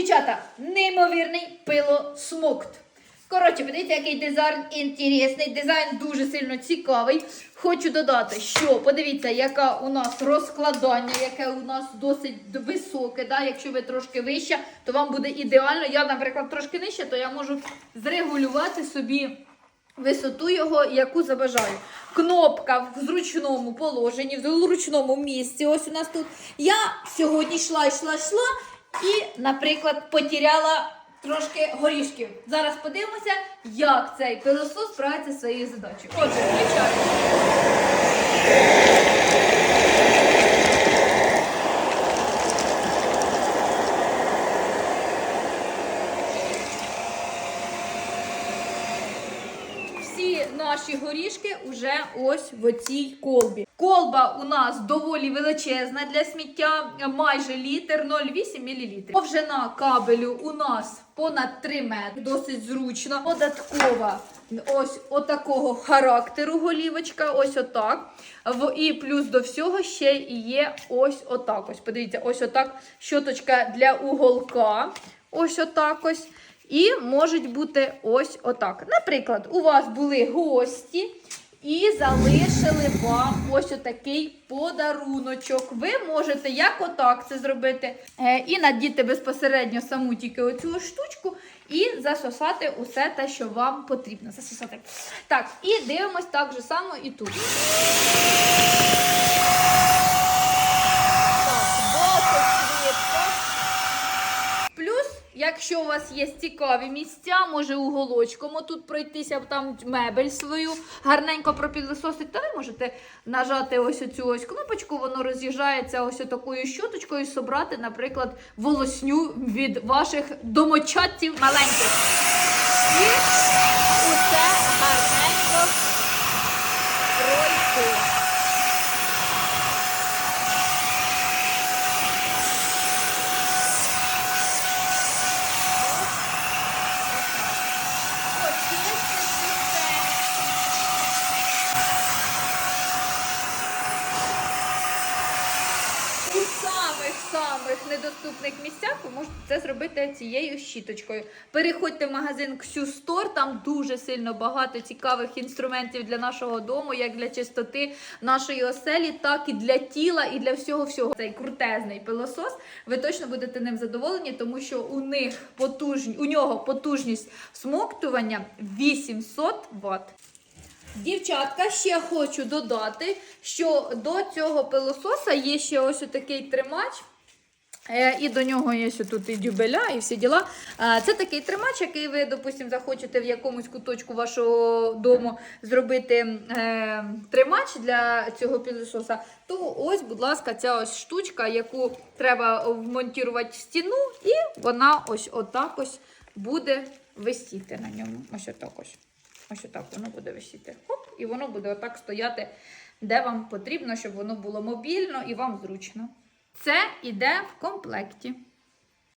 Дівчата, неймовірний пилосмокт. Коротше, подивіться, який дизайн інтересний, дизайн дуже сильно цікавий. Хочу додати, що подивіться, яка у нас розкладання, яке у нас досить високе. Да? Якщо ви трошки вища, то вам буде ідеально. Я, наприклад, трошки нижча, то я можу зрегулювати собі висоту його, яку забажаю. Кнопка в зручному положенні, в зручному місці. Ось у нас тут. Я сьогодні йшла, йшла, йшла і, наприклад, потіряла трошки горішків. Зараз подивимося, як цей пилосос справиться зі своєю задачею. Отже, дівчата. всі наші горішки вже ось в оцій колбі. Колба у нас доволі величезна для сміття, майже літр 0,8 мл. Довжина кабелю у нас понад 3 метри, досить зручно. Додаткова ось отакого характеру голівочка, ось отак. І плюс до всього ще є ось отак. Ось подивіться, ось отак щоточка для уголка. Ось отак ось. І можуть бути ось отак. Наприклад, у вас були гості і залишили вам ось отакий подаруночок. Ви можете як отак це зробити, е, і надіти безпосередньо саму тільки оцю штучку, і засосати усе те, що вам потрібно. Засосати. Так, і дивимось так же само і тут. Так, досить швидко. Плюс, якщо у вас є цікаві місця, може уголочком тут пройтися, там мебель свою гарненько пропілисосить, то ви можете нажати ось цю ось кнопочку, воно роз'їжджається ось такою щоточкою, собрати, наприклад, волосню від ваших домочадців маленьких. І усе гарненько пройти. Почистити все. У самих-самих недоступних місцях ви можете це зробити цією щіточкою. Переходьте в магазин Ксю Store, там дуже сильно багато цікавих інструментів для нашого дому, як для чистоти нашої оселі, так і для тіла, і для всього всього. Цей крутезний пилосос. Ви точно будете ним задоволені, тому що у них потужні, у нього потужність смоктування 800 Вт. Дівчатка, ще хочу додати, що до цього пилососа є ще ось такий тримач. Е, І до нього є ще тут і дюбеля, і всі діла. Е, Це такий тримач, який ви, допустимо, захочете в якомусь куточку вашого дому зробити е, тримач для цього пилососа, то ось, будь ласка, ця ось штучка, яку треба вмонтувати в стіну, і вона ось отак ось буде висіти на ньому. Ось отак ось. Ось отак воно буде висіти. Хоп, і воно буде отак стояти, де вам потрібно, щоб воно було мобільно і вам зручно. Це іде в комплекті.